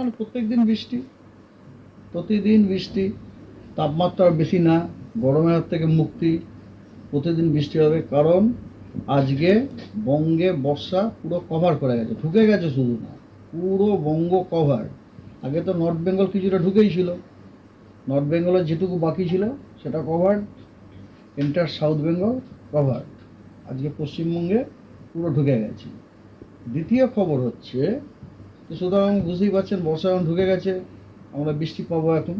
মানে প্রত্যেক দিন বৃষ্টি, প্রতিদিন বৃষ্টি, তাপমাত্রা বেশি না, গরমের হাত থেকে মুক্তি, প্রতিদিন বৃষ্টি হবে কারণ আজকে বঙ্গে বর্ষা পুরো কভার করে গেছে, ঢুকে গেছে শুধু না, পুরো বঙ্গ কভার আগে তো নর্থ বেঙ্গল কিছুটা ঢুকেই ছিল নর্থ বেঙ্গলের যেটুকু বাকি ছিল সেটা cover entire south Bengal cover আজকে পশ্চিমবঙ্গে পুরো ঢুকে গেছে। দ্বিতীয় খবর হচ্ছে তো সুতরাং বুঝতেই পারছেন বর্ষা এখন ঢুকে গেছে, আমরা বৃষ্টি পাবো এখন।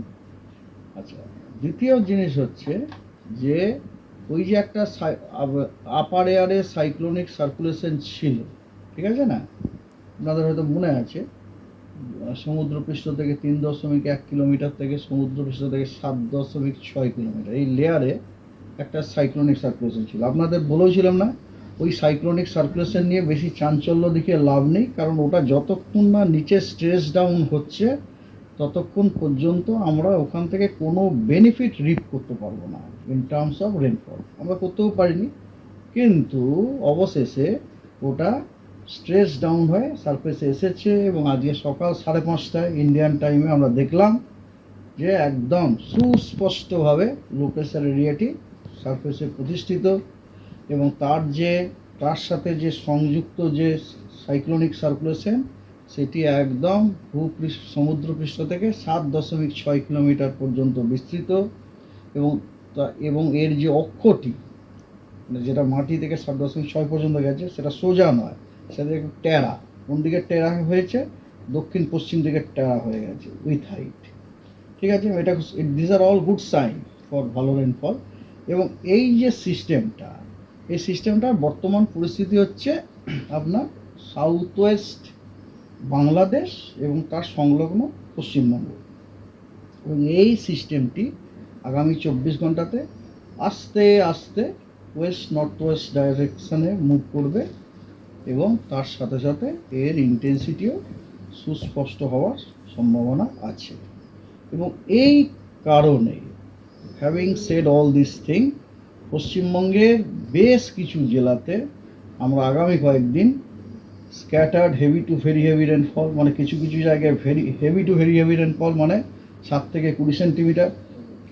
আচ্ছা দ্বিতীয় জিনিস হচ্ছে যে ওই যে একটা আপার এয়ারে সাইক্লোনিক সার্কুলেশন ছিল, ঠিক আছে না? আপনাদের হয়তো মনে আছে সমুদ্রপৃষ্ঠ থেকে তিন দশমিক এক কিলোমিটার থেকে সমুদ্রপৃষ্ঠ থেকে সাত দশমিক ছয় কিলোমিটার, এই লেয়ারে একটা সাইক্লোনিক সার্কুলেশন ছিল। আপনাদের বলেওছিলাম না? ওই সাইক্লোনিক সার্কুলেশন নিয়ে বেশি চাঞ্চল্য দেখে লাভ নেই, কারণ ওটা যতক্ষণ না নিচে স্ট্রেস ডাউন হচ্ছে, ততক্ষণ পর্যন্ত আমরা ওখান থেকে কোনো বেনিফিট রিপ করতে পারব না ইন টার্মস অফ রেনফল আমরা করতেও পারিনি, কিন্তু অবশেষে ওটা স্ট্রেস ডাউন হয়ে সারফেসে এসেছে এবং আজকে সকাল সাড়ে পাঁচটায় ইন্ডিয়ান টাইমে আমরা দেখলাম যে একদম সুস্পষ্টভাবে লো প্রেশার এরিয়াটি সারফেসে প্রতিষ্ঠিত। এবং তার যে, তার সাথে যে সংযুক্ত যে সাইক্লোনিক সার্কুলেশন সেটি একদম ভূপৃষ্ঠ, সমুদ্রপৃষ্ঠ থেকে সাত দশমিক ছয় কিলোমিটার পর্যন্ত বিস্তৃত এবং এবং এর যে অক্ষটি মানে যেটা মাটি থেকে সাত দশমিক ছয় পর্যন্ত গেছে, সেটা সোজা নয়, সেটা একটু টেরা। কোন দিকে টেরা হয়েছে? দক্ষিণ পশ্চিম দিকে টেরা হয়ে গেছে উইথ হাইট ঠিক আছে? এটা this are all good sign for ভালো রেনফল এবং এই যে সিস্টেমটা এই সিস্টেমটার বর্তমান পরিস্থিতি হচ্ছে আপনার সাউথ ওয়েস্ট বাংলাদেশ এবং তার সংলগ্ন পশ্চিমবঙ্গ। এবং এই সিস্টেমটি আগামী চব্বিশ ঘন্টাতে আস্তে আস্তে ওয়েস্ট নর্থ ওয়েস্ট ডাইরেকশানে মুভ করবে এবং তার সাথে সাথে এর ইন্টেন্সিটিও সুস্পষ্ট হওয়ার সম্ভাবনা আছে। এবং এই কারণে having said all this thing পশ্চিমবঙ্গের বেশ কিছু জেলাতে আমরা আগামী কয়েকদিন scattered heavy to very heavy rainfall মানে কিছু কিছু জায়গায় very heavy to very heavy rainfall মানে সাত থেকে কুড়ি সেন্টিমিটার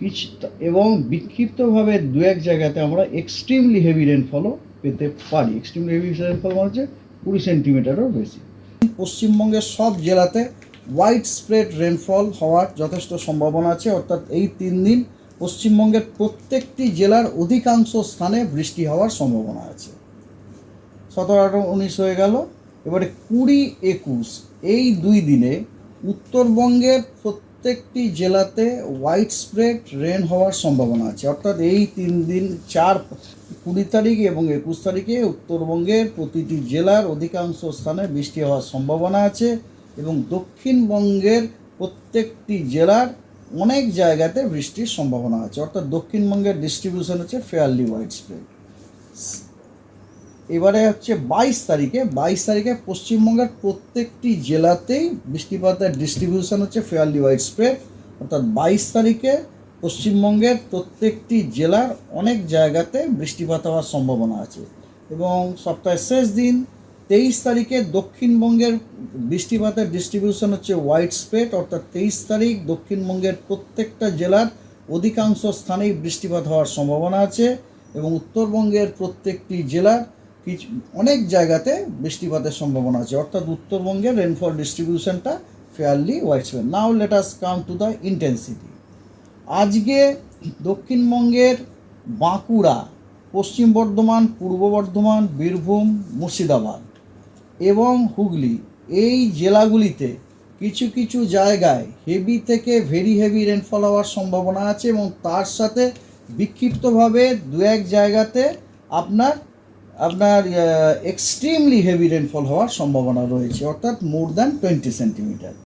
কিছু এবং বিক্ষিপ্তভাবে দু এক জায়গাতে আমরা এক্সট্রিমলি হেভি রেনফলও পেতে পারি। এক্সট্রিমলি হেভি রেনফল মানে হচ্ছে কুড়ি সেন্টিমিটারও বেশি। পশ্চিমবঙ্গের সব জেলাতে হোয়াইট স্প্রেড রেনফল হওয়ার যথেষ্ট সম্ভাবনা আছে, অর্থাৎ এই তিন দিন পশ্চিমবঙ্গের প্রত্যেকটি জেলার অধিকাংশ স্থানে বৃষ্টি হওয়ার সম্ভাবনা আছে। সতেরো আঠারো উনিশ হয়ে গেল। এবারে কুড়ি একুশ, এই দুই দিনে উত্তরবঙ্গের প্রত্যেকটি জেলাতে হোয়াইট স্প্রেড রেন হওয়ার সম্ভাবনা আছে। অর্থাৎ এই তিন দিন, চার কুড়ি তারিখ এবং একুশ তারিখে উত্তরবঙ্গের প্রতিটি জেলার অধিকাংশ স্থানে বৃষ্টি হওয়ার সম্ভাবনা আছে এবং দক্ষিণবঙ্গের প্রত্যেকটি জেলার অনেক জায়গাতে বৃষ্টির সম্ভাবনা আছে। অর্থাৎ দক্ষিণবঙ্গের ডিস্ট্রিবিউশন হচ্ছে ফেয়ারলি ওয়াইড স্প্রেড এবারে হচ্ছে বাইশ তারিখে বাইশ তারিখে পশ্চিমবঙ্গের প্রত্যেকটি জেলাতেই বৃষ্টিপাতের ডিস্ট্রিবিউশন হচ্ছে ফেয়ারলি ওয়াইড স্প্রেড অর্থাৎ বাইশ তারিখে পশ্চিমবঙ্গের প্রত্যেকটি জেলার অনেক জায়গাতে বৃষ্টিপাত হওয়ার সম্ভাবনা আছে। এবং সপ্তাহের শেষ দিন তেইশ তারিখে দক্ষিণবঙ্গের বৃষ্টিপাতের ডিস্ট্রিবিউশন হচ্ছে হোয়াইট স্প্রেড অর্থাৎ তেইশ তারিখ দক্ষিণবঙ্গের প্রত্যেকটা জেলার অধিকাংশ স্থানেই বৃষ্টিপাত হওয়ার সম্ভাবনা আছে এবং উত্তরবঙ্গের প্রত্যেকটি জেলার কিছু, অনেক জায়গাতে বৃষ্টিপাতের সম্ভাবনা আছে। অর্থাৎ উত্তরবঙ্গের rainfall ডিস্ট্রিবিউশনটা fairly white spread now let us come to the intensity আজকে দক্ষিণবঙ্গের বাঁকুড়া, পশ্চিম বর্ধমান, পূর্ব বর্ধমান, বীরভূম, মুর্শিদাবাদ এবং হুগলি, এই জেলাগুলিতে কিছু কিছু জায়গায় হেভি থেকে ভেরি হেভি রেনফল হওয়ার সম্ভাবনা আছে এবং তার সাথে বিক্ষিপ্তভাবে দু এক জায়গাতে আপনার আপনার এক্সট্রিমলি হেভি রেনফল হওয়ার সম্ভাবনা রয়েছে, অর্থাৎ মোর দ্যান টোয়েন্টি সেন্টিমিটার